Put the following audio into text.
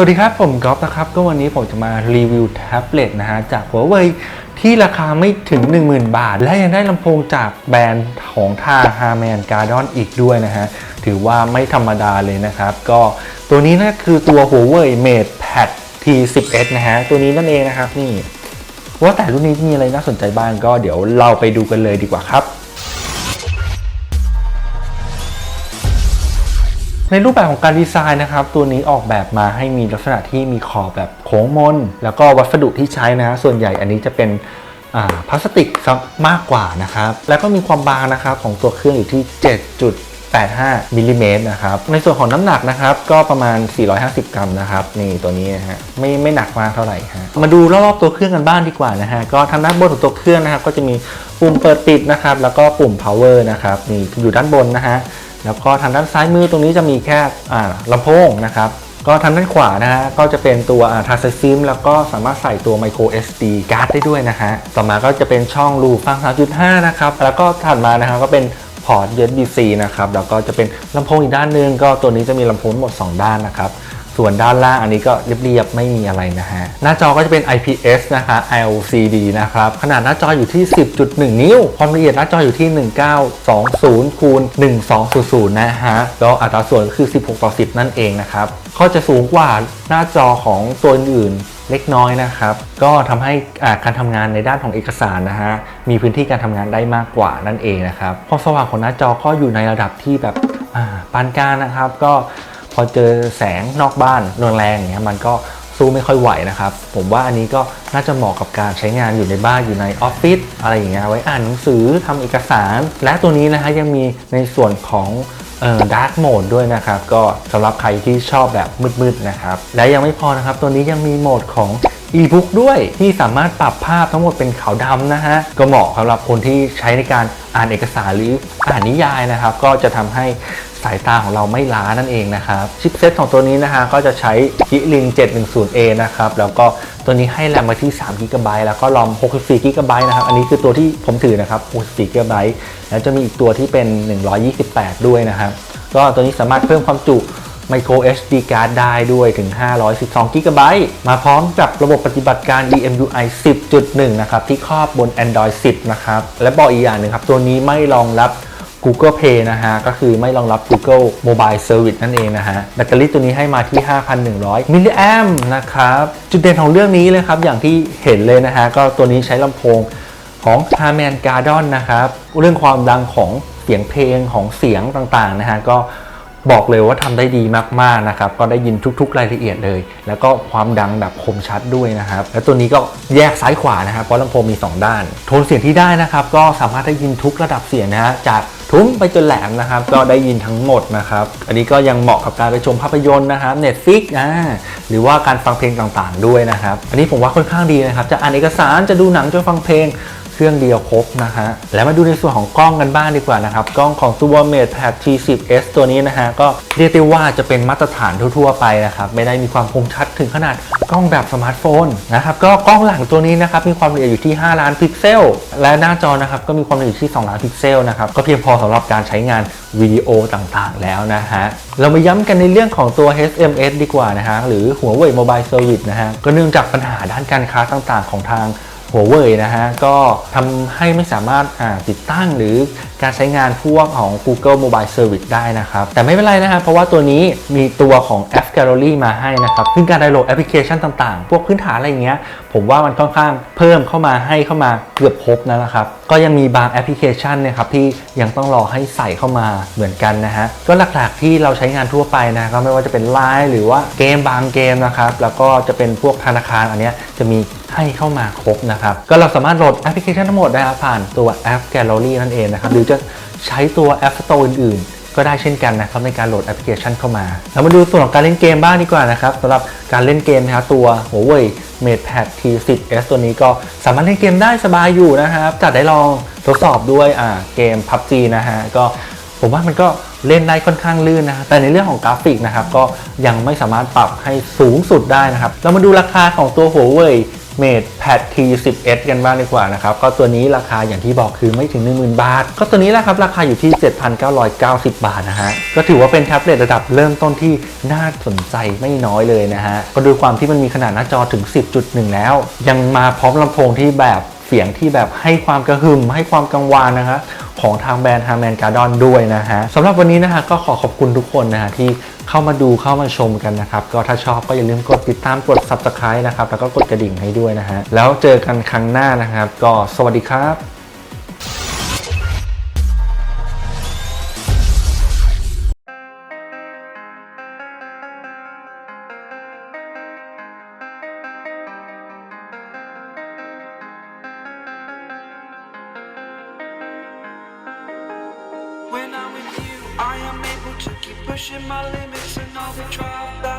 วัสดีครับ ผมก๊อฟนะครับ ก็วันนี้ผมจะมารีวิวแท็บเล็ตนะฮะ จาก Huawei ที่ราคาไม่ถึง 10,000 บาท และยังได้ลำโพงจากแบรนด์ของทาง Harman Kardon อีกด้วยนะฮะ ถือว่าไม่ธรรมดาเลยนะครับ ก็ตัวนี้นะคือตัว Huawei MatePad T10s นะฮะ ตัวนี้นั่นเองนะครับนี่ ว่าแต่รุ่นนี้มีอะไรน่าสนใจบ้างก็เดี๋ยวเราไปดูกันเลยดีกว่าครับ ในรูปแบบของการดีไซน์นะครับ ตัวนี้ออกแบบมาให้มีลักษณะที่มีขอบแบบโค้งมน แล้วก็วัสดุที่ใช้นะฮะส่วนใหญ่อันนี้จะเป็นพลาสติกมากกว่านะครับ แล้วก็มีความบางนะครับของตัวเครื่องอยู่ที่ 7.85มิลลิเมตรนะครับ ในส่วนของน้ำหนักนะครับ ก็ประมาณ 450 กรัมนะครับ นี่ตัวนี้นะฮะไม่ไม่หนักมากเท่าไหร่ฮะมาดูรอบๆตัวเครื่องกันบ้างดีกว่านะฮะก็ทางด้านบนของตัวเครื่องนะครับ ก็จะมีปุ่มเปิดปิดนะครับ แล้วก็ปุ่ม power นะครับนี่อยู่ด้านบนนะฮะ แล้วก็ทางด้านซ้ายมือตรงนี้จะมีแค่ลำโพงนะครับก็ทางด้านขวานะฮะก็จะเป็นตัวทัชซิมแล้วก็สามารถใส่ตัว micro SD card ได้ด้วยนะฮะต่อมาก็จะเป็นช่องรูฟัง 3.5 นะครับ แล้วก็ถัดมานะครับก็เป็นพอร์ต USB-C นะครับแล้วก็จะเป็นลำโพงอีกด้านหนึงก็ตัวนี้จะมีลำโพงทั้งหมด 2 ด้านนะครับ ส่วนด้านล่างอันนี้ก็เรียบๆไม่มีอะไรนะฮะ หน้าจอก็จะเป็น IPS นะคะ LCD นะครับ ขนาดหน้าจออยู่ที่ 10.1 นิ้ว ความละเอียดหน้าจออยู่ที่ 1920คูณ1200 นะฮะ แล้วอัตราส่วนคือ 16 ต่อ 10 นั่นเองนะครับก็จะสูงกว่าหน้าจอของตัวอื่นเล็กน้อยนะครับ ก็ทำให้อ่าการทำงานในด้านของเอกสารนะฮะ มีพื้นที่การทำงานได้มากกว่านั่นเองนะครับ ความสว่างของหน้าจอก็อยู่ในระดับที่แบบปานกลางนะครับ ก็ อเจอแสงนอกบ้านแรงๆอย่างเงี้ยมันก็สู้ไม่ค่อยไหวนะครับ ผมว่าอันนี้ก็น่าจะเหมาะกับการใช้งานอยู่ในบ้านอยู่ในออฟฟิศอะไรอย่างเงี้ยไว้อ่านหนังสือทำเอกสาร และตัวนี้นะฮะยังมีในส่วนของเอ่อดาร์กโหมดด้วยนะครับ ก็สำหรับใครที่ชอบแบบมืดๆนะครับ และยังไม่พอนะครับ ตัวนี้ยังมีโหมดของ e-book ด้วยที่สามารถปรับภาพทั้งหมดเป็นขาวดำนะฮะ ก็เหมาะสำหรับคนที่ใช้ในการอ่านเอกสารหรืออ่านนิยายนะครับ ก็จะทำให้ สายตาของเราไม่ล้านั่นเองนะครับ ชิปเซตของตัวนี้นะฮะก็จะใช้ Kirin 710A นะครับ แล้วก็ตัวนี้ให้แรมมาที่3 g b แล้วก็รอม64 g b นะครับ อันนี้คือตัวที่ผมถือนะครับ64 g b แล้วจะมีอีกตัวที่เป็น 128 ด้วยนะครับ ก็ตัวนี้สามารถเพิ่มความจุ micro SD card ได้ด้วยถึง 512 g b มาพร้อมกับระบบปฏิบัติการ EMUI 10.1 นะครับ ที่ครอบบน Android 10 นะครับ และบอกอีกอย่างหนึ่งครับ ตัวนี้ไม่รองรับ Google Pay นะฮะ ก็คือไม่รองรับ Google Mobile Service นั่นเองนะฮะ แบตเตอรี่ตัวนี้ให้มาที่ 5,100 มิลลิแอมนะครับ จุดเด่นของเรื่องนี้เลยครับ อย่างที่เห็นเลยนะฮะ ก็ตัวนี้ใช้ลำโพงของ Harman Kardon นะครับ เรื่องความดังของเสียงเพลงของเสียงต่างๆนะฮะ ก็บอกเลยว่าทำได้ดีมากๆนะครับ ก็ได้ยินทุก ๆ รายละเอียดเลย แล้วก็ความดังแบบคมชัดด้วยนะครับ แล้วตัวนี้ก็แยกซ้ายขวานะครับเพราะลำโพงมี 2 ด้าน โทนเสียงที่ได้นะครับ ก็สามารถได้ยินทุกระดับเสียงนะฮะจาก ทุ้มไปจนแหลมนะครับ ก็ได้ยินทั้งหมดนะครับ อันนี้ก็ยังเหมาะกับการไปชมภาพยนตร์นะครับ Netflix อ่าหรือว่าการฟังเพลงต่างๆด้วยนะครับ อันนี้ผมว่าค่อนข้างดีนะครับ จะอ่านเอกสารจะดูหนังจะฟังเพลง เครื่องเดียวครบนะฮะแล้วมาดูในส่วนของกล้องกันบ้างดีกว่านะครับ กล้องของตัว MatePad T10s ตัวนี้นะฮะก็เรียกได้ว่าจะเป็นมาตรฐานทั่วๆไปนะครับไม่ได้มีความคมชัดถึงขนาดกล้องแบบสมาร์ทโฟนนะครับก็กล้องหลังตัวนี้นะครับมีความละเอียดอยู่ที่ 5 ล้านพิกเซล และหน้าจอนะครับก็มีความละเอียดที่ 2 ล้านพิกเซลนะครับก็เพียงพอสำหรับการใช้งานวิดีโอต่างๆ แล้วนะฮะเรามาย้ำกันในเรื่องของตัว HMS ดีกว่านะฮะหรือ Huawei Mobile Service นะฮะก็เนื่องจากปัญหาด้านการค้าต่างๆ ของทาง หัวเว่ยนะฮะก็ทำให้ไม่สามารถติดตั้งหรือการใช้งานพวกของ Google Mobile Service ได้นะครับ แต่ไม่เป็นไรนะฮะเพราะว่าตัวนี้มีตัวของ App Gallery มาให้นะครับซึ่งการดาวน์โหลดแอปพลิเคชันต่างๆ พวกพื้นฐานอะไรอย่างเงี้ย ผมว่ามันค่อนข้างเพิ่มเข้ามาให้เข้ามาเกือบครบนะครับ ก็ยังมีบางแอปพลิเคชันเนะครับที่ยังต้องรอให้ใส่เข้ามาเหมือนกันนะฮะก็หลักๆที่เราใช้งานทั่วไปนะก็ไม่ว่าจะเป็น Line หรือว่าเกมบางเกมนะครับแล้วก็จะเป็นพวกธนาคารอันเนี้ยจะมี ให้เข้ามาครบนะครับ ก็เราสามารถโหลดแอปพลิเคชันทั้งหมดได้ผ่านตัวแอป Gallery นั่นเองนะครับ หรือจะใช้ตัว App Store อื่น ๆ ก็ได้เช่นกันนะครับในการโหลดแอปพลิเคชันเข้ามา เรามาดูส่วนของการเล่นเกมบ้างดีกว่านะครับสำหรับการเล่นเกมนะครับตัว Huawei MatePad T10s ตัวนี้ก็สามารถเล่นเกมได้สบายอยู่นะครับจัดได้ลองทดสอบด้วยอ่าเกม PUBG นะฮะก็ผมว่ามันก็เล่นได้ค่อนข้างลื่นนะแต่ในเรื่องของกราฟิกนะครับก็ยังไม่สามารถปรับให้สูงสุดได้นะครับ เรามาดูราคาของตัว Huawei Mate Pad T10S กันบ้างดีกว่านะครับ ก็ตัวนี้ราคาอย่างที่บอกคือไม่ถึง 10,000 บาท ก็ตัวนี้แหละครับ ราคาอยู่ที่ 7,990 บาทนะฮะ ก็ถือว่าเป็นแท็บเล็ตระดับเริ่มต้นที่น่าสนใจไม่น้อยเลยนะฮะ ก็ดูความที่มันมีขนาดหน้าจอถึง 10.1 แล้ว ยังมาพร้อมลำโพงที่แบบเสียงที่แบบให้ความกระหึ่มให้ความกังวานนะฮะของทางแบรนด์ Harman Kardon ด้วยนะฮะสำหรับวันนี้นะฮะก็ขอขอบคุณทุกคนนะฮะที่ เข้ามาดูเข้ามาชมกันนะครับ ก็ถ้าชอบก็อย่าลืมกดติดตามกด Subscribe นะครับ แล้วก็กดกระดิ่งให้ด้วยนะฮะ แล้วเจอกันครั้งหน้านะครับ ก็สวัสดีครับ When I'm with you, I am able to keep pushing my limits and all the trials that